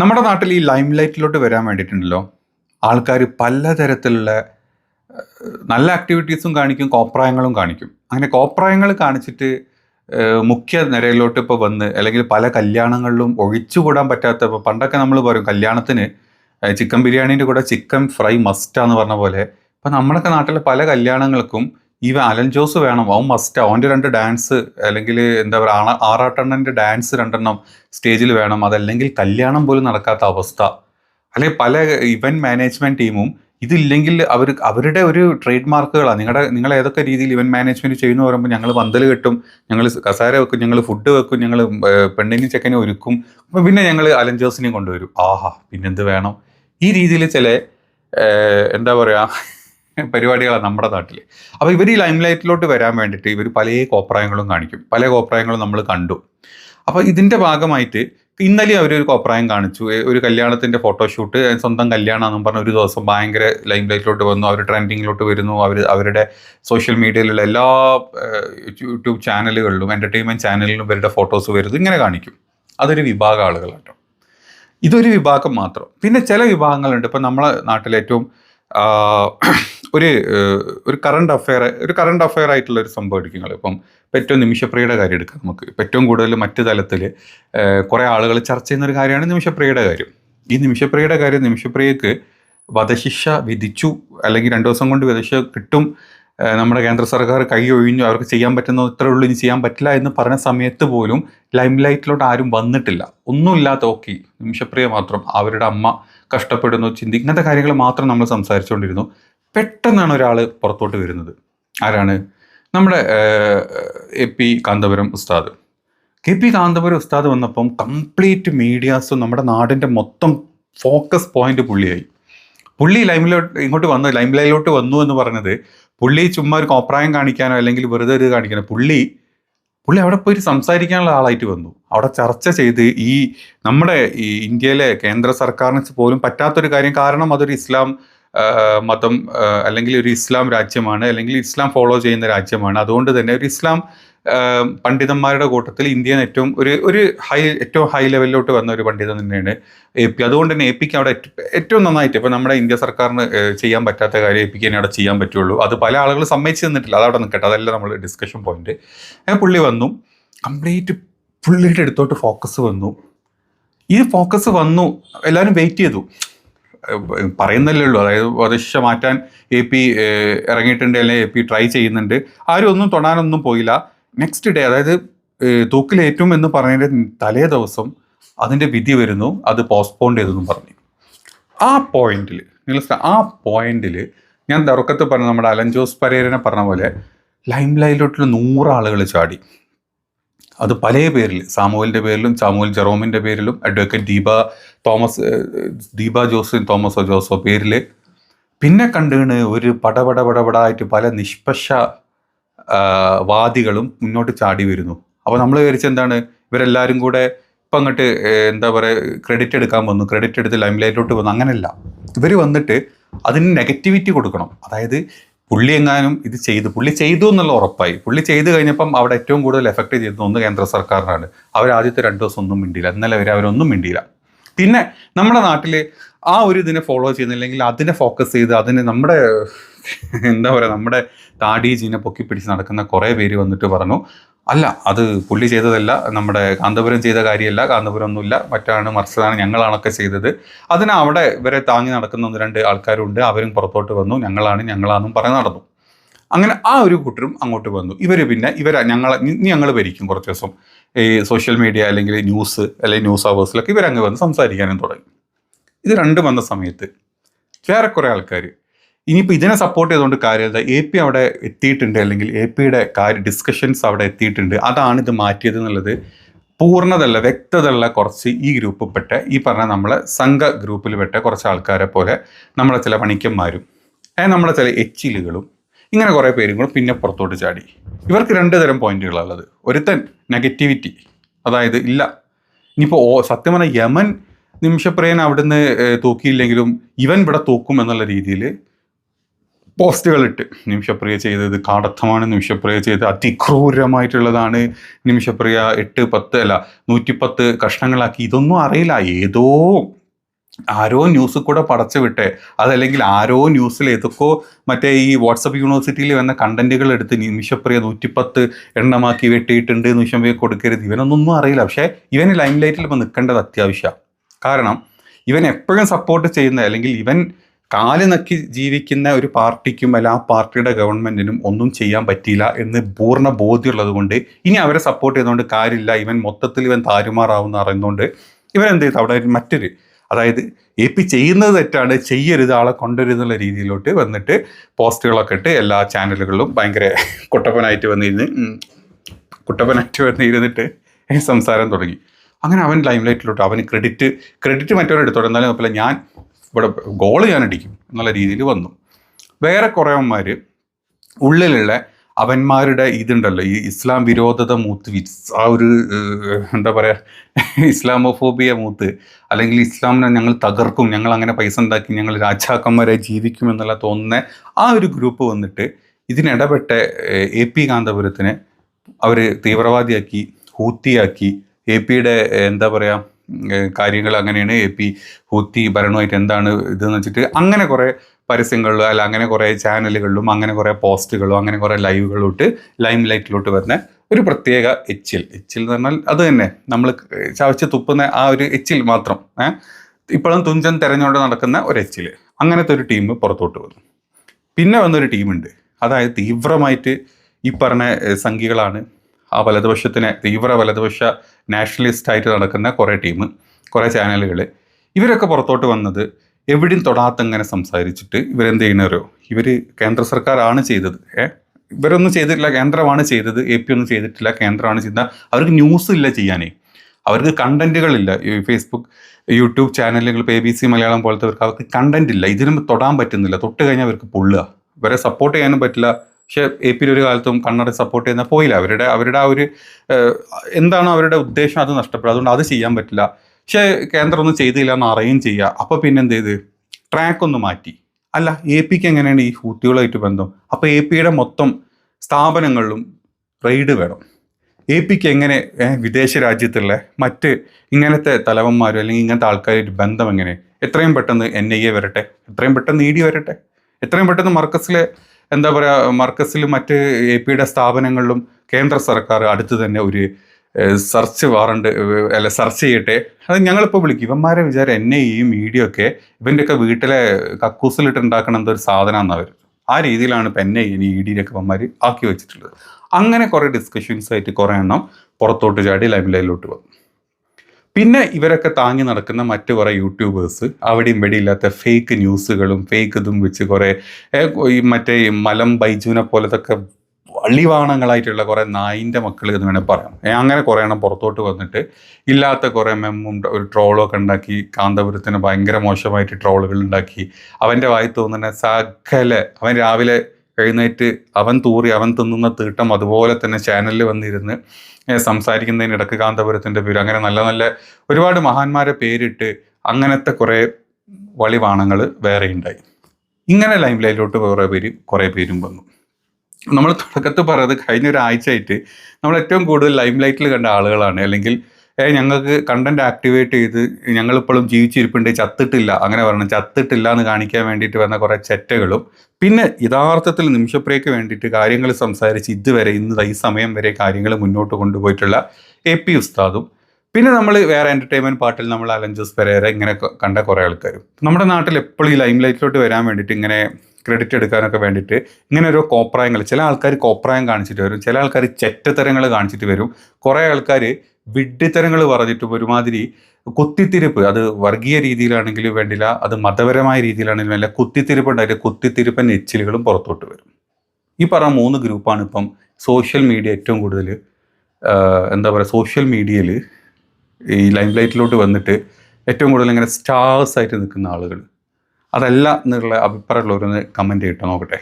നമ്മുടെ നാട്ടിൽ ഈ ലൈം ലൈറ്റിലോട്ട് വരാൻ വേണ്ടിയിട്ടുണ്ടല്ലോ. ആൾക്കാർ പലതരത്തിലുള്ള നല്ല ആക്ടിവിറ്റീസും കാണിക്കും കോപ്രായങ്ങളും കാണിക്കും. അങ്ങനെ കോപ്രായങ്ങൾ കാണിച്ചിട്ട് മുഖ്യ നിരയിലോട്ട് ഇപ്പോൾ വന്ന് അല്ലെങ്കിൽ പല കല്യാണങ്ങളിലും ഒഴിച്ചുകൂടാൻ പറ്റാത്ത ഇപ്പോൾ പണ്ടൊക്കെ നമ്മൾ പറയും കല്യാണത്തിന് ചിക്കൻ ബിരിയാണീന്റെ കൂടെ ചിക്കൻ ഫ്രൈ മസ്റ്റാന്ന് പറഞ്ഞ പോലെ. ഇപ്പം നമ്മുടെയൊക്കെ നാട്ടിലെ പല കല്യാണങ്ങൾക്കും ഈ അലൻ ജോസ് വേണം. അവൻ മസ്റ്റ് അവന്റെ രണ്ട് ഡാൻസ് അല്ലെങ്കിൽ എന്താ പറയുക ആറാട്ടെണ്ണന്റെ ഡാൻസ് രണ്ടെണ്ണം സ്റ്റേജിൽ വേണം. അതല്ലെങ്കിൽ കല്യാണം പോലും നടക്കാത്ത അവസ്ഥ. അല്ലെങ്കിൽ പല ഇവന്റ് മാനേജ്മെന്റ് ടീമും ഇതില്ലെങ്കിൽ അവർ അവരുടെ ഒരു ട്രേഡ് മാർക്കുകളാണ് നിങ്ങളുടെ നിങ്ങൾ ഏതൊക്കെ രീതിയിൽ ഇവന്റ് മാനേജ്മെന്റ് ചെയ്യുന്നു പറയുമ്പോൾ ഞങ്ങൾ പന്തൽ കെട്ടും ഞങ്ങൾ കസാര വെക്കും ഞങ്ങൾ ഫുഡ് വെക്കും ഞങ്ങൾ പെണ്ണിനും ചെക്കനെ ഒരുക്കും. പിന്നെ ഞങ്ങൾ അലഞ്ചേഴ്സിനെയും കൊണ്ടുവരും. ആഹാ പിന്നെന്ത് വേണം? ഈ രീതിയിൽ ചില എന്താ പറയുക പരിപാടികളാണ് നമ്മുടെ നാട്ടിൽ അപ്പോൾ ഇവർ ഈ ലൈംലൈറ്റിലോട്ട് വരാൻ വേണ്ടിയിട്ട് ഇവർ പല കോപ്രായങ്ങളും കാണിക്കും. പല കോപ്രായങ്ങളും നമ്മൾ കണ്ടു. അപ്പോൾ ഇതിന്റെ ഭാഗമായിട്ട് ഇന്നലെ അവർ ഒരു കോപ്രായം കാണിച്ചു. ഒരു കല്യാണത്തിന്റെ ഫോട്ടോഷൂട്ട് സ്വന്തം കല്യാണമെന്നും പറഞ്ഞ ഒരു ദിവസം ഭയങ്കര ലൈം ലൈറ്റിലോട്ട് വന്നു. അവർ ട്രെൻഡിങ്ങിലോട്ട് വരുന്നു. അവർ അവരുടെ സോഷ്യൽ മീഡിയയിലുള്ള എല്ലാ യൂട്യൂബ് ചാനലുകളിലും എന്റർടൈൻമെന്റ് ചാനലിലും ഇവരുടെ ഫോട്ടോസ് വരുന്നു ഇങ്ങനെ കാണിക്കും. അതൊരു വിഭാഗം ആളുകളാട്ടോ. ഇതൊരു വിഭാഗം മാത്രം. പിന്നെ ചില വിഭാഗങ്ങളുണ്ട്. ഇപ്പം നമ്മളെ നാട്ടിൽ ഏറ്റവും ഒരു ഒരു കറണ്ട് അഫെയർ ഒരു കറണ്ട് അഫെയർ ആയിട്ടുള്ള ഒരു സംഭവം എടുക്കുക ഇപ്പം ഏറ്റവും നിമിഷപ്രിയയുടെ കാര്യം എടുക്കാം നമുക്ക്. ഏറ്റവും കൂടുതൽ മറ്റ് തലത്തിൽ കുറേ ആളുകൾ ചർച്ച ചെയ്യുന്ന ഒരു കാര്യമാണ് നിമിഷപ്രിയയുടെ കാര്യം. ഈ നിമിഷപ്രിയയുടെ കാര്യം നിമിഷപ്രിയക്ക് വധശിക്ഷ വിധിച്ചു അല്ലെങ്കിൽ രണ്ട് ദിവസം കൊണ്ട് വധശിക്ഷ കിട്ടും നമ്മുടെ കേന്ദ്ര സർക്കാർ കൈ ഒഴിഞ്ഞു അവർക്ക് ചെയ്യാൻ പറ്റുന്ന ഇത്രേ ഉള്ളൂ ഇനി ചെയ്യാൻ പറ്റില്ല എന്ന് പറഞ്ഞ സമയത്ത് പോലും ലൈം ലൈറ്റിലോട്ട് ആരും വന്നിട്ടില്ല. ഒന്നുമില്ലാത്ത ഓക്കെ നിമിഷപ്രിയ മാത്രം അവരുടെ അമ്മ കഷ്ടപ്പെടുന്നു ചിന്തി ഇങ്ങനത്തെ കാര്യങ്ങൾ മാത്രം നമ്മൾ സംസാരിച്ചുകൊണ്ടിരുന്നു. പെട്ടെന്നാണ് ഒരാൾ പുറത്തോട്ട് വരുന്നത്. ആരാണ്? നമ്മുടെ എ പി കാന്തപുരം ഉസ്താദ്. കെ പി കാന്തപുരം ഉസ്താദ് വന്നപ്പം കംപ്ലീറ്റ് മീഡിയാസും നമ്മുടെ നാടിന്റെ മൊത്തം ഫോക്കസ് പോയിന്റ് പുള്ളിയായി. പുള്ളി ലൈമിലോട്ട് ഇങ്ങോട്ട് വന്നു ലൈം ലൈനിലോട്ട് വന്നു എന്ന് പറഞ്ഞത് പുള്ളി ചുമ്മാ ഒരു കോപ്രായം കാണിക്കാനോ അല്ലെങ്കിൽ വെറുതെ ഒരു കാണിക്കാനോ പുള്ളി പുള്ളി അവിടെ പോയി സംസാരിക്കാനുള്ള ആളായിട്ട് വന്നു. അവിടെ ചർച്ച ചെയ്ത് ഈ നമ്മുടെ ഈ ഇന്ത്യയിലെ കേന്ദ്ര സർക്കാരിന് പോലും പറ്റാത്തൊരു കാര്യം. കാരണം അതൊരു ഇസ്ലാം മതം അല്ലെങ്കിൽ ഒരു ഇസ്ലാം രാജ്യമാണ് അല്ലെങ്കിൽ ഇസ്ലാം ഫോളോ ചെയ്യുന്ന രാജ്യമാണ്. അതുകൊണ്ട് തന്നെ ഒരു ഇസ്ലാം പണ്ഡിതന്മാരുടെ കൂട്ടത്തിൽ ഇന്ത്യൻ ഏറ്റവും ഒരു ഒരു ഹൈ ഏറ്റവും ഹൈ ലെവലിലോട്ട് വന്ന ഒരു പണ്ഡിതൻ തന്നെയാണ് എ പി അതുകൊണ്ട് തന്നെ എ പിക്ക് അവിടെ ഏറ്റവും നന്നായിട്ട് ഇപ്പം നമ്മുടെ ഇന്ത്യ സർക്കാരിന് ചെയ്യാൻ പറ്റാത്ത കാര്യം എ പിക്ക് തന്നെ അവിടെ ചെയ്യാൻ പറ്റുള്ളൂ. അത് പല ആളുകൾ സമ്മതിച്ച് തന്നിട്ടില്ല അതവിടെ നിൽക്കട്ടെ. അതല്ല നമ്മൾ ഡിസ്കഷൻ പോയിന്റ് അങ്ങനെ പുള്ളി വന്നു. കംപ്ലീറ്റ് പുള്ളിയുടെ അടുത്തോട്ട് ഫോക്കസ് വന്നു. ഈ ഫോക്കസ് വന്നു. എല്ലാവരും വെയിറ്റ് ചെയ്തു. പറയുന്നല്ലേ ഉള്ളൂ. അതായത് വധശിക്ഷ മാറ്റാൻ എ പി ഇറങ്ങിയിട്ടുണ്ട് അല്ലെങ്കിൽ എ പി ട്രൈ ചെയ്യുന്നുണ്ട്. ആരും ഒന്നും തൊടാനൊന്നും പോയില്ല. നെക്സ്റ്റ് ഡേ അതായത് തൂക്കിലേറ്റും എന്ന് പറഞ്ഞതിന്റെ തലേ ദിവസം അതിന്റെ വിധി വരുന്നു. അത് പോസ്റ്റ്പോൺ ചെയ്തെന്നും പറഞ്ഞു. ആ പോയിന്റിൽ നിങ്ങൾ ആ പോയിന്റിൽ ഞാൻ തുറക്കത്ത് പറഞ്ഞ നമ്മുടെ അലൻ ജോസ് പരേരനെ പറഞ്ഞ പോലെ ലൈം ലൈലോട്ടുള്ള നൂറ് ആളുകൾ ചാടി. അത് പല പേരിൽ സാമുവലിന്റെ പേരിലും സാമുവൽ ജെറോമിന്റെ പേരിലും അഡ്വക്കേറ്റ് ദീപ തോമസ് ദീപ തോമസ് തോമസോ ജോസോ പേരിൽ പിന്നെ കണ്ടുകണ് ഒരു പടപട പടപടായിട്ട് പല നിഷ്പക്ഷ വാദികളും മുന്നോട്ട് ചാടി വരുന്നു. അപ്പോൾ നമ്മൾ വിചാരിച്ച എന്താണ്? ഇവരെല്ലാവരും കൂടെ ഇപ്പം അങ്ങോട്ട് എന്താ പറയുക ക്രെഡിറ്റ് എടുക്കാൻ വന്നു. ക്രെഡിറ്റ് എടുത്ത് ലൈം ലൈറ്റിലോട്ട് വന്നു. അങ്ങനെയല്ല. ഇവർ വന്നിട്ട് അതിന് നെഗറ്റിവിറ്റി കൊടുക്കണം. അതായത് പുള്ളി എങ്ങാനും ഇത് ചെയ്തു. പുള്ളി ചെയ്തു എന്നുള്ള ഉറപ്പായി. പുള്ളി ചെയ്തു കഴിഞ്ഞപ്പം അവിടെ ഏറ്റവും കൂടുതൽ എഫക്റ്റ് ചെയ്തത് ഒന്ന് കേന്ദ്ര സർക്കാരിനാണ്. അവർ ആദ്യത്തെ രണ്ട് ദിവസം ഒന്നും മിണ്ടിയില്ല. ഇന്നലെ വരെ അവരൊന്നും മിണ്ടിയില്ല. പിന്നെ നമ്മുടെ നാട്ടിൽ ആ ഒരു ഇതിനെ ഫോളോ ചെയ്യുന്നില്ലെങ്കിൽ അതിനെ ഫോക്കസ് ചെയ്ത് അതിനെ നമ്മുടെ എന്താ പറയുക നമ്മുടെ താടി ജീനെ പൊക്കി പിടിച്ച് നടക്കുന്ന കുറേ പേര് വന്നിട്ട് പറഞ്ഞു അല്ല അത് പുള്ളി ചെയ്തതല്ല നമ്മുടെ കാന്തപുരം ചെയ്ത കാര്യമല്ല കാന്തപുരം ഒന്നുമില്ല മറ്റാണ് മറിച്ചതാണ് ഞങ്ങളാണൊക്കെ ചെയ്തത്. അതിന് അവിടെ ഇവരെ താങ്ങി നടക്കുന്ന ഒന്ന് രണ്ട് ആൾക്കാരുണ്ട് അവരും പുറത്തോട്ട് വന്നു ഞങ്ങളാണ് ഞങ്ങളാണെന്നും പറഞ്ഞ് നടന്നു. അങ്ങനെ ആ ഒരു കൂട്ടരും അങ്ങോട്ട് വന്നു. ഇവർ പിന്നെ ഇവരെ ഞങ്ങളെ ഞങ്ങൾ ഭരിക്കും കുറച്ച് ദിവസം. ഈ സോഷ്യൽ മീഡിയ അല്ലെങ്കിൽ ന്യൂസ് അല്ലെങ്കിൽ ന്യൂസ് അവേഴ്സിലൊക്കെ ഇവരങ്ങ് വന്ന് സംസാരിക്കാനും തുടങ്ങി. ഇത് രണ്ടും വന്ന സമയത്ത് വേറെ കുറേ ആൾക്കാർ ഇനിയിപ്പോൾ ഇതിനെ സപ്പോർട്ട് ചെയ്തുകൊണ്ട് കാര്യമില്ല എ പി അവിടെ എത്തിയിട്ടുണ്ട് അല്ലെങ്കിൽ എ പിയുടെ കാര്യ ഡിസ്കഷൻസ് അവിടെ എത്തിയിട്ടുണ്ട്. അതാണ് ഇത് മാറ്റിയത് എന്നുള്ളത് പൂർണതല്ല വ്യക്തതയുള്ള കുറച്ച് ഈ ഗ്രൂപ്പിൽപ്പെട്ട പെട്ട ഈ പറഞ്ഞ നമ്മളെ സംഘ ഗ്രൂപ്പിൽ പെട്ട കുറച്ച് ആൾക്കാരെ പോലെ നമ്മളെ ചില പണിക്കന്മാരും നമ്മളെ ചില എച്ചിലുകളും ഇങ്ങനെ കുറേ പേരും കൂടെ പിന്നെ പുറത്തോട്ട് ചാടി. ഇവർക്ക് രണ്ട് തരം പോയിന്റുകളുള്ളത് ഒരുത്തൻ നെഗറ്റിവിറ്റി അതായത് ഇല്ല. ഇനിയിപ്പോൾ ഓ സത്യം പറഞ്ഞാൽ യമൻ നിമിഷപ്രിയൻ അവിടുന്ന് തൂക്കിയില്ലെങ്കിലും ഇവൻ ഇവിടെ തൂക്കും എന്നുള്ള രീതിയിൽ പോസ്റ്റുകളിട്ട്. നിമിഷപ്രിയ ചെയ്തത് കാടത്തമാണ് നിമിഷപ്രിയ ചെയ്തത് അതിക്രൂരമായിട്ടുള്ളതാണ്. നിമിഷപ്രിയ എട്ട് പത്ത് അല്ല നൂറ്റിപ്പത്ത് കഷ്ണങ്ങളാക്കി. ഇതൊന്നും അറിയില്ല. ഏതോ ആരോ ന്യൂസ് കൂടെ പടച്ചു വിട്ടെ. അതല്ലെങ്കിൽ ആരോ ന്യൂസിൽ ഏതൊക്കെ മറ്റേ ഈ വാട്സപ്പ് യൂണിവേഴ്സിറ്റിയിൽ വന്ന കണ്ടന്റുകൾ എടുത്ത് നിമിഷപ്രിയ നൂറ്റിപ്പത്ത് എണ്ണമാക്കി വെട്ടിയിട്ടുണ്ട് നിമിഷപ്രിയ കൊടുക്കരുത്. ഇവനൊന്നും അറിയില്ല. പക്ഷേ ഇവന് ലൈം ലൈറ്റിൽ ഇപ്പോൾ നിൽക്കേണ്ടത് അത്യാവശ്യമാണ് കാരണം ഇവൻ എപ്പോഴും സപ്പോർട്ട് ചെയ്യുന്ന അല്ലെങ്കിൽ ഇവൻ കാൽ നക്കി ജീവിക്കുന്ന ഒരു പാർട്ടിക്കും അല്ല ആ പാർട്ടിയുടെ ഗവൺമെന്റിനും ഒന്നും ചെയ്യാൻ പറ്റിയില്ല എന്ന് പൂർണ ബോധ്യമുള്ളത് കൊണ്ട് ഇനി അവരെ സപ്പോർട്ട് ചെയ്തുകൊണ്ട് കാര്യമില്ല. ഇവൻ മൊത്തത്തിൽ ഇവൻ താരുമാറാവുന്ന അറിയുന്നതുകൊണ്ട് ഇവൻ എന്ത് ചെയ്തു? അവിടെ മറ്റൊരു അതായത് എ പി ചെയ്യുന്നത് തെറ്റാണ് ചെയ്യരുത് ആളെ കൊണ്ടുവരുന്നുള്ള രീതിയിലോട്ട് വന്നിട്ട് പോസ്റ്റുകളൊക്കെ ഇട്ട് എല്ലാ ചാനലുകളിലും ഭയങ്കര കുട്ടപ്പനായിട്ട് വന്നിരുന്ന് കുട്ടപ്പനായിട്ട് വന്നിരുന്നിട്ട് സംസാരം തുടങ്ങി. അങ്ങനെ അവൻ ലൈം ലൈറ്റിലോട്ട് അവന് ക്രെഡിറ്റ് ക്രെഡിറ്റ് മറ്റവരെ എടുത്തോട്ടെ അപ്പോൾ ഞാൻ ഇവിടെ ഗോൾ ഞാൻ അടിക്കും എന്നുള്ള രീതിയിൽ വന്നു. വേറെ കുറേവന്മാർ ഉള്ളിലുള്ള അവന്മാരുടെ ഇതുണ്ടല്ലോ ഈ ഇസ്ലാം വിരോധത മൂത്ത് ആ ഒരു എന്താ പറയുക ഇസ്ലാമോഫോബിയ മൂത്ത് അല്ലെങ്കിൽ ഇസ്ലാമിനെ ഞങ്ങൾ തകർക്കും ഞങ്ങൾ അങ്ങനെ പൈസ ഉണ്ടാക്കി ഞങ്ങൾ രാജാക്കന്മാരെ ജീവിക്കും എന്നുള്ള തോന്നുന്ന ആ ഒരു ഗ്രൂപ്പ് വന്നിട്ട് ഇതിനിടപെട്ട എ പി കാന്തപുരത്തിനെ അവർ തീവ്രവാദിയാക്കി ഹൂത്തിയാക്കി എ പിയുടെ എന്താ പറയുക കാര്യങ്ങൾ അങ്ങനെയാണ്. എ പി ഹൂത്തി ഭരണമായിട്ട് എന്താണ് ഇതെന്ന് വെച്ചിട്ട് അങ്ങനെ കുറേ പരസ്യങ്ങളിലും അല്ല അങ്ങനെ കുറേ ചാനലുകളിലും അങ്ങനെ കുറേ പോസ്റ്റുകളും അങ്ങനെ കുറേ ലൈവുകളും ഇട്ട് ലൈം ലൈറ്റിലോട്ട് വരുന്ന ഒരു പ്രത്യേക എച്ചിൽ. എച്ചിൽ എന്ന് പറഞ്ഞാൽ അത് തന്നെ. നമ്മൾ ചവച്ച് തുപ്പുന്ന ആ ഒരു എച്ചിൽ മാത്രം. ഇപ്പോഴും തുഞ്ചൻ തെരഞ്ഞുകൊണ്ട് നടക്കുന്ന ഒരു എച്ചിൽ. അങ്ങനത്തെ ഒരു ടീം പുറത്തോട്ട് വന്നു. പിന്നെ വന്നൊരു ടീമുണ്ട്. അതായത് തീവ്രമായിട്ട് ഈ പറഞ്ഞ സംഖ്യകളാണ് ആ വലതുപക്ഷത്തിനെ തീവ്ര വലതുപക്ഷ നാഷണലിസ്റ്റ് ആയിട്ട് നടക്കുന്ന കുറേ ടീം കുറേ ചാനലുകൾ ഇവരൊക്കെ പുറത്തോട്ട് വന്നത് എവിടെയും തൊടാത്തങ്ങനെ സംസാരിച്ചിട്ട് ഇവരെന്ത് ചെയ്യണവരോ ഇവർ കേന്ദ്ര സർക്കാരാണ് ചെയ്തത്. ഏ? ഇവരൊന്നും ചെയ്തിട്ടില്ല കേന്ദ്രമാണ് ചെയ്തത്. എ പി ഒന്നും ചെയ്തിട്ടില്ല കേന്ദ്രമാണ് ചെയ്ത അവർക്ക് ന്യൂസ് ഇല്ല ചെയ്യാനേ. അവർക്ക് കണ്ടന്റുകളില്ല ഫേസ്ബുക്ക് യൂട്യൂബ് ചാനലുകൾ ഇപ്പോൾ എ ബി സി മലയാളം പോലത്തെവർക്ക് അവർക്ക് കണ്ടന്റ് ഇല്ല. ഇതിനും തൊടാൻ പറ്റുന്നില്ല. തൊട്ട് കഴിഞ്ഞാൽ അവർക്ക് പൊള്ളുക. ഇവരെ സപ്പോർട്ട് ചെയ്യാനും പറ്റില്ല. പക്ഷെ എ പിയിൽ ഒരു കാലത്തും കണ്ണട സപ്പോർട്ട് ചെയ്യുന്ന പോയില്ല. അവരുടെ അവരുടെ ആ ഒരു എന്താണോ അവരുടെ ഉദ്ദേശം? അത് നഷ്ടപ്പെടുക അതുകൊണ്ട് അത് ചെയ്യാൻ പറ്റില്ല. പക്ഷേ കേന്ദ്രം ഒന്നും ചെയ്തില്ല എന്ന് അറിയുകയും ചെയ്യുക അപ്പോൾ പിന്നെ എന്ത് ചെയ്ത്? ട്രാക്ക് ഒന്ന് മാറ്റി. അല്ല എ പിക്ക് എങ്ങനെയാണ് ഈ ഹൂത്തികളായിട്ട് ബന്ധം? അപ്പോൾ എ പിയുടെ മൊത്തം സ്ഥാപനങ്ങളിലും റെയ്ഡ് വേണം. എ പിക്ക് എങ്ങനെ വിദേശ രാജ്യത്തുള്ള മറ്റ് ഇങ്ങനത്തെ തലവന്മാരും അല്ലെങ്കിൽ ഇങ്ങനത്തെ ആൾക്കാരായിട്ട് ബന്ധം എങ്ങനെ? എത്രയും പെട്ടെന്ന് എൻ ഐ എ വരട്ടെ. എത്രയും പെട്ടെന്ന് ഇ ഡി വരട്ടെ. എത്രയും പെട്ടെന്ന് മർക്കസിലെ എന്താ പറയുക മർക്കസിലും മറ്റ് എ പിയുടെ സ്ഥാപനങ്ങളിലും കേന്ദ്ര സർക്കാർ അടുത്ത് തന്നെ ഒരു സെർച്ച് വാറണ്ട് അല്ല സെർച്ച് ചെയ്യട്ടെ. അത് ഞങ്ങളിപ്പോൾ വിളിക്കും. ഇവന്മാരെ വിചാരം എന്നെ ഈ മീഡിയ ഒക്കെ ഇവന്റെയൊക്കെ വീട്ടിലെ കക്കൂസിലിട്ട് ഉണ്ടാക്കണ എന്തൊരു സാധനം എന്നവർ ആ രീതിയിലാണ് ഇപ്പം എന്നെ ഈ ഇ ഡിയിലൊക്കെ ഇവന്മാർ ആക്കി വെച്ചിട്ടുള്ളത്. അങ്ങനെ കുറേ ഡിസ്കഷൻസ് ആയിട്ട് കുറേ എണ്ണം പുറത്തോട്ട് ചാടി ലൈം ലൈനിലോട്ട് വന്നു. പിന്നെ ഇവരൊക്കെ താങ്ങി നടക്കുന്ന മറ്റു കുറേ യൂട്യൂബേഴ്സ് അവിടെയും ഇവിടെ ഇല്ലാത്ത ഫേക്ക് ന്യൂസുകളും ഫേക്ക് ഇതും വെച്ച് കുറേ ഈ മറ്റേ മലം ബൈജുവിനെ പോലത്തൊക്കെ വള്ളിവാണങ്ങളായിട്ടുള്ള കുറേ നായിന്റെ മക്കൾ എന്ന് വേണമെങ്കിൽ പറയാം. അങ്ങനെ കുറേ എണ്ണം പുറത്തോട്ട് വന്നിട്ട് ഇല്ലാത്ത കുറേ മെമ്മും ഒരു ട്രോളൊക്കെ ഉണ്ടാക്കി കാന്തപുരത്തിന് ഭയങ്കര മോശമായിട്ട് ട്രോളുകൾ ഉണ്ടാക്കി. അവന്റെ വായി തോന്നുന്ന സകല അവൻ രാവിലെ എഴുന്നേറ്റ് അവൻ തൂറി അവൻ തിന്നുന്ന തീട്ടം അതുപോലെ തന്നെ ചാനലിൽ വന്നിരുന്ന് സംസാരിക്കുന്നതിന് സംസാരിക്കുന്നതിനിടക്ക് കാന്തപുരത്തിന്റെ പേര് അങ്ങനെ നല്ല നല്ല ഒരുപാട് മഹാന്മാരെ പേരിട്ട് അങ്ങനത്തെ കുറേ വളിവാണങ്ങൾ വേറെ ഉണ്ടായി. ഇങ്ങനെ ലൈം ലൈലോട്ട് കുറേ പേര് കുറേ പേരും വന്നു. നമ്മൾ തുടക്കത്തിൽ പറയുന്നത് കഴിഞ്ഞ ഒരാഴ്ചയായിട്ട് നമ്മൾ ഏറ്റവും കൂടുതൽ ലൈം ലൈറ്റിൽ കണ്ട ആളുകളാണ്. അല്ലെങ്കിൽ ഏ ഞങ്ങൾക്ക് കണ്ടന്റ് ആക്ടിവേറ്റ് ചെയ്ത് ഞങ്ങളിപ്പോഴും ജീവിച്ചിരിപ്പുണ്ട് ചത്തിട്ടില്ല അങ്ങനെ പറയണം. ചത്തിട്ടില്ല എന്ന് കാണിക്കാൻ വേണ്ടിയിട്ട് വന്ന കുറേ ചെറ്റകളും. പിന്നെ യഥാർത്ഥത്തിൽ നിമിഷപ്രേക്ക് വേണ്ടിയിട്ട് കാര്യങ്ങൾ സംസാരിച്ച് ഇതുവരെ ഇന്ന് ഈ സമയം വരെ കാര്യങ്ങൾ മുന്നോട്ട് കൊണ്ടുപോയിട്ടുള്ള എ പി ഉസ്താദും. പിന്നെ നമ്മൾ വേറെ എന്റർടൈൻമെന്റ് പാട്ടിൽ നമ്മൾ അലഞ്ചസ് പെരേര ഇങ്ങനെ കണ്ട കുറേ ആൾക്കാരും. നമ്മുടെ നാട്ടിൽ എപ്പോഴും ഈ ലൈം ലൈറ്റിലോട്ട് വരാൻ വേണ്ടിയിട്ട് ഇങ്ങനെ ക്രെഡിറ്റ് എടുക്കാനൊക്കെ വേണ്ടിയിട്ട് ഇങ്ങനെ ഓരോ കോപ്രായങ്ങൾ ചില ആൾക്കാർ കോപ്രായം കാണിച്ചിട്ട് വരും ചില ആൾക്കാർ ചെറ്റത്തരങ്ങൾ കാണിച്ചിട്ട് വരും. കുറേ ആൾക്കാർ വിഡ്ഢിത്തരങ്ങൾ പറഞ്ഞിട്ട് ഒരുമാതിരി കുത്തിത്തിരിപ്പ്. അത് വർഗീയ രീതിയിലാണെങ്കിലും വേണ്ടില്ല അത് മതപരമായ രീതിയിലാണെങ്കിലും വേണ്ടില്ല. കുത്തിത്തിരിപ്പ് ഉണ്ടായിട്ട് കുത്തിത്തിരിപ്പൻ എച്ചിലുകളും പുറത്തോട്ട് വരും. ഈ പറഞ്ഞ മൂന്ന് ഗ്രൂപ്പാണ് ഇപ്പം സോഷ്യൽ മീഡിയ ഏറ്റവും കൂടുതൽ എന്താ പറയുക സോഷ്യൽ മീഡിയയിൽ ഈ ലൈം ലൈറ്റിലോട്ട് വന്നിട്ട് ഏറ്റവും കൂടുതൽ ഇങ്ങനെ സ്റ്റാർസ് ആയിട്ട് നിൽക്കുന്ന ആളുകൾ അതല്ല എന്നുള്ള അഭിപ്രായമുള്ളവരൊന്ന് കമന്റ് ചെയ്യട്ടെ നോക്കട്ടെ.